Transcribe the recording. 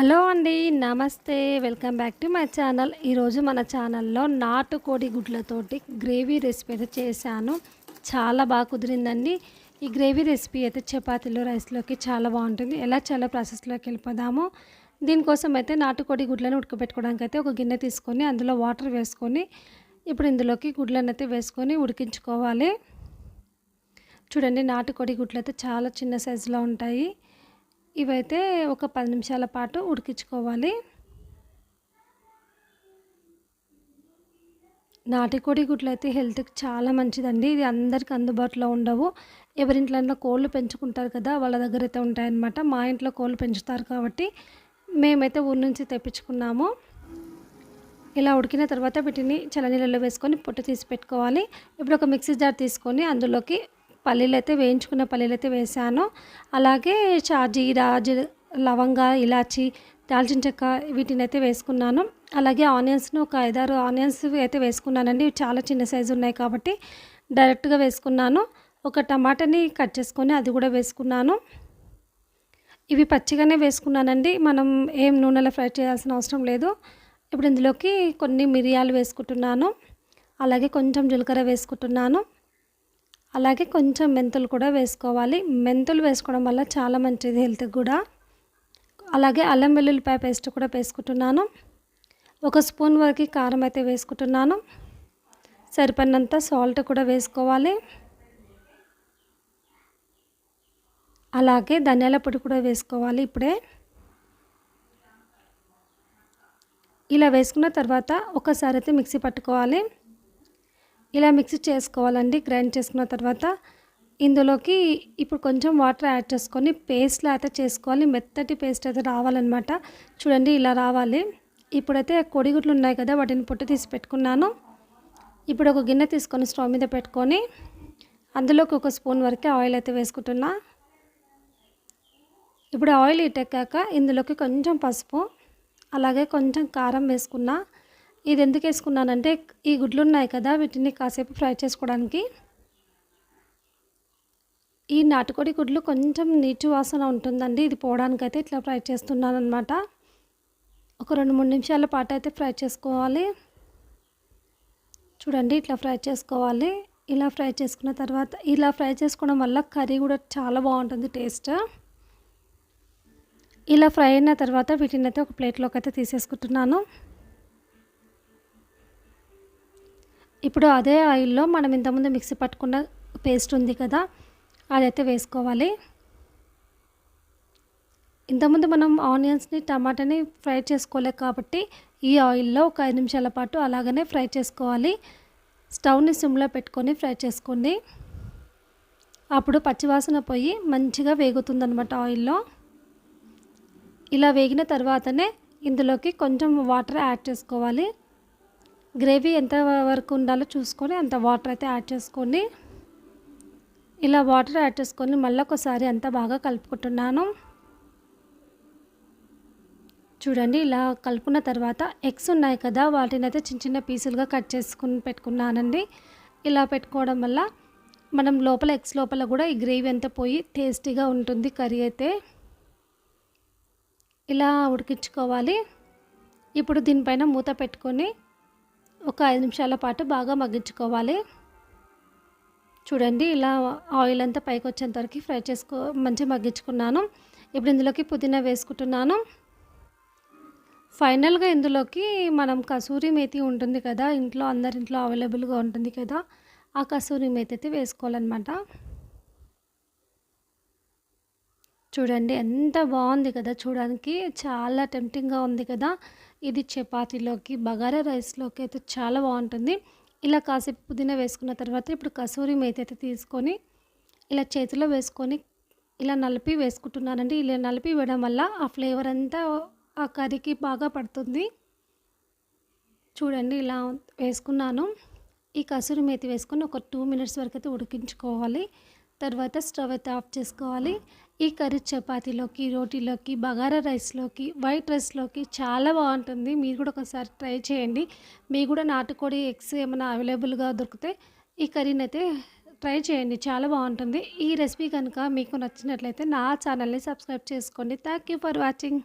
Hello అండి నమస్తే. Welcome back to my channel. ఈరోజు మన ఛానల్లో నాటుకోడి గుడ్లతోటి గ్రేవీ రెసిపీ అయితే చేశాను. చాలా బాగా కుదిరిందండి. ఈ గ్రేవీ రెసిపీ అయితే చపాతీలో రైస్లోకి చాలా బాగుంటుంది. ఎలా చాలా ప్రాసెస్లోకి వెళ్ళిపోదాము. దీనికోసం అయితే నాటుకోడి గుడ్లను ఉడకబెట్టుకోవడానికి అయితే ఒక గిన్నె తీసుకొని అందులో వాటర్ వేసుకొని ఇప్పుడు ఇందులోకి గుడ్లను అయితే వేసుకొని ఉడికించుకోవాలి. చూడండి నాటుకోడి గుడ్లు అయితే చాలా చిన్న సైజులో ఉంటాయి. ఇవైతే ఒక పది నిమిషాల పాటు ఉడికించుకోవాలి. నాటికోడి గుడ్లు అయితే హెల్త్కి చాలా మంచిదండి. ఇది అందరికి అందుబాటులో ఉండవు. ఎవరింట్లో కోళ్ళు పెంచుకుంటారు కదా వాళ్ళ దగ్గర అయితే ఉంటాయన్నమాట. మా ఇంట్లో కోళ్ళు పెంచుతారు కాబట్టి మేమైతే ఊరి నుంచి తెప్పించుకున్నాము. ఇలా ఉడికిన తర్వాత వీటిని చల్లనీళ్ళలో వేసుకొని పొట్టు తీసి పెట్టుకోవాలి. ఇప్పుడు ఒక మిక్సీ జార్ తీసుకొని అందులోకి పల్లీలు అయితే వేయించుకున్న పల్లీలు అయితే వేసాను. అలాగే షాజీరా లవంగా ఇలాచి దాల్చిన చెక్క వీటిని అయితే వేసుకున్నాను. అలాగే ఆనియన్స్ను ఒక ఐదారు ఆనియన్స్ అయితే వేసుకున్నానండి. చాలా చిన్న సైజు ఉన్నాయి కాబట్టి డైరెక్ట్గా వేసుకున్నాను. ఒక టమాటాని కట్ చేసుకొని అది కూడా వేసుకున్నాను. ఇవి పచ్చిగానే వేసుకున్నానండి. మనం ఏం నూనెలో ఫ్రై చేయాల్సిన అవసరం లేదు. ఇప్పుడు ఇందులోకి కొన్ని మిరియాలు వేసుకుంటున్నాను. అలాగే కొంచెం జీలకర్ర వేసుకుంటున్నాను. అలాగే కొంచెం మెంతులు కూడా వేసుకోవాలి. మెంతులు వేసుకోవడం వల్ల చాలా మంచిది హెల్త్కి కూడా. అలాగే అల్లం వెల్లుల్లిపాయ పేస్ట్ కూడా వేసుకుంటున్నాను. ఒక స్పూన్ వరకు కారం అయితే వేసుకుంటున్నాను. సరిపడినంత సాల్ట్ కూడా వేసుకోవాలి. అలాగే ధనియాల పొడి కూడా వేసుకోవాలి ఇప్పుడే. ఇలా వేసుకున్న తర్వాత ఒకసారి అయితే మిక్సీ పట్టుకోవాలి. ఇలా మిక్స్ చేసుకోవాలండి గ్రైండ్ చేసుకున్న తర్వాత ఇందులోకి ఇప్పుడు కొంచెం వాటర్ యాడ్ చేసుకొని పేస్ట్లా అయితే చేసుకోవాలి. మెత్తటి పేస్ట్ అయితే రావాలన్నమాట. చూడండి ఇలా రావాలి. ఇప్పుడైతే కొడిగుడ్లు ఉన్నాయి కదా వాటిని పొట్టు తీసి పెట్టుకున్నాను. ఇప్పుడు ఒక గిన్నె తీసుకొని స్టవ్ మీద పెట్టుకొని అందులోకి ఒక స్పూన్ వరకే ఆయిల్ అయితే వేసుకుంటున్నా. ఇప్పుడు ఆయిల్ ఇటెక్కాక ఇందులోకి కొంచెం పసుపు అలాగే కొంచెం కారం వేసుకున్నా. ఇది ఎందుకు వేసుకున్నానంటే ఈ గుడ్లు ఉన్నాయి కదా వీటిని కాసేపు ఫ్రై చేసుకోవడానికి. ఈ నాటుకోడి గుడ్లు కొంచెం నీచు వాసన ఉంటుందండి ఇది పోవడానికైతే ఇట్లా ఫ్రై చేస్తున్నాను అనమాట ఒక రెండు మూడు నిమిషాల పాటు అయితే ఫ్రై చేసుకోవాలి. చూడండి ఇట్లా ఫ్రై చేసుకోవాలి. ఇలా ఫ్రై చేసుకున్న తర్వాత ఇలా ఫ్రై చేసుకోవడం వల్ల కర్రీ కూడా చాలా బాగుంటుంది టేస్ట్. ఇలా ఫ్రై అయిన తర్వాత వీటిని అయితే ఒక ప్లేట్లోకి అయితే తీసేసుకుంటున్నాను. ఇప్పుడు అదే ఆయిల్లో మనం ఇంతకుముందు మిక్సీ పట్టుకున్న పేస్ట్ ఉంది కదా అదైతే వేసుకోవాలి. ఇంతకుముందు మనం ఆనియన్స్ని టమాటాని ఫ్రై చేసుకోలేదు కాబట్టి ఈ ఆయిల్లో ఒక ఐదు నిమిషాల పాటు అలాగనే ఫ్రై చేసుకోవాలి. స్టవ్ని సిమ్లో పెట్టుకొని ఫ్రై చేసుకోండి. అప్పుడు పచ్చివాసన పోయి మంచిగా వేగుతుందనమాట ఆయిల్లో. ఇలా వేగిన తర్వాతనే ఇందులోకి కొంచెం వాటర్ యాడ్ చేసుకోవాలి. గ్రేవీ ఎంత వరకు ఉండాలో చూసుకొని అంత వాటర్ అయితే యాడ్ చేసుకోండి ఇలా వాటర్ యాడ్ చేసుకొని మళ్ళీ ఒకసారి అంతా బాగా కలుపుకుంటున్నాను. చూడండి ఇలా కలుపుకున్న తర్వాత ఎగ్స్ ఉన్నాయి కదా వాటిని అయితే చిన్న చిన్న పీసులుగా కట్ చేసుకుని పెట్టుకున్నానండి. ఇలా పెట్టుకోవడం వల్ల మనం లోపల ఎగ్స్ లోపల కూడా ఈ గ్రేవీ అంతా పోయి టేస్టీగా ఉంటుంది కర్రీ అయితే. ఇలా ఉడికించుకోవాలి. ఇప్పుడు దీనిపైన మూత పెట్టుకొని ఒక ఐదు నిమిషాల పాటు బాగా మగ్గించుకోవాలి. చూడండి ఇలా ఆయిల్ అంతా పైకి వచ్చేంత వరకు ఫ్రై చేసుకో మంచిగా మగ్గించుకున్నాను. ఇప్పుడు ఇందులోకి పుదీనా వేసుకుంటున్నాను. ఫైనల్గా ఇందులోకి మనం కసూరి మేతి ఉంటుంది కదా ఇంట్లో అందరింట్లో అవైలబుల్గా ఉంటుంది కదా ఆ కసూరి మేతి అయితే వేసుకోవాలన్నమాట. చూడండి ఎంత బాగుంది కదా! చూడడానికి చాలా టెంప్టింగ్గా ఉంది కదా! ఇది చపాతీలోకి బగారా రైస్లోకి అయితే చాలా బాగుంటుంది. ఇలా కాసేపు పుదీనా వేసుకున్న తర్వాత ఇప్పుడు కసూరి మేతి అయితే తీసుకొని ఇలా చేతిలో వేసుకొని ఇలా నలిపి వేసుకుంటున్నానండి. ఇలా నలిపి వేయడం వల్ల ఆ ఫ్లేవర్ అంతా ఆ కర్రీకి బాగా పడుతుంది. చూడండి ఇలా వేసుకున్నాను. ఈ కసూరి మేతి వేసుకొని ఒక టూ మినిట్స్ వరకు అయితే ఉడికించుకోవాలి. తర్వాత స్టవ్ అయితే ఆఫ్ చేసుకోవాలి. ఈ కర్రీ చపాతీలోకి రోటీలోకి బగారా రైస్లోకి వైట్ రైస్లోకి చాలా బాగుంటుంది. మీరు కూడా ఒకసారి ట్రై చేయండి. మీకు కూడా నాటుకోడి ఎగ్స్ ఏమైనా అవైలబుల్గా దొరికితే ఈ కర్రీని అయితే ట్రై చేయండి. చాలా బాగుంటుంది. ఈ రెసిపీ కనుక మీకు నచ్చినట్లయితే నా ఛానల్ని సబ్స్క్రైబ్ చేసుకోండి. Thank you for watching.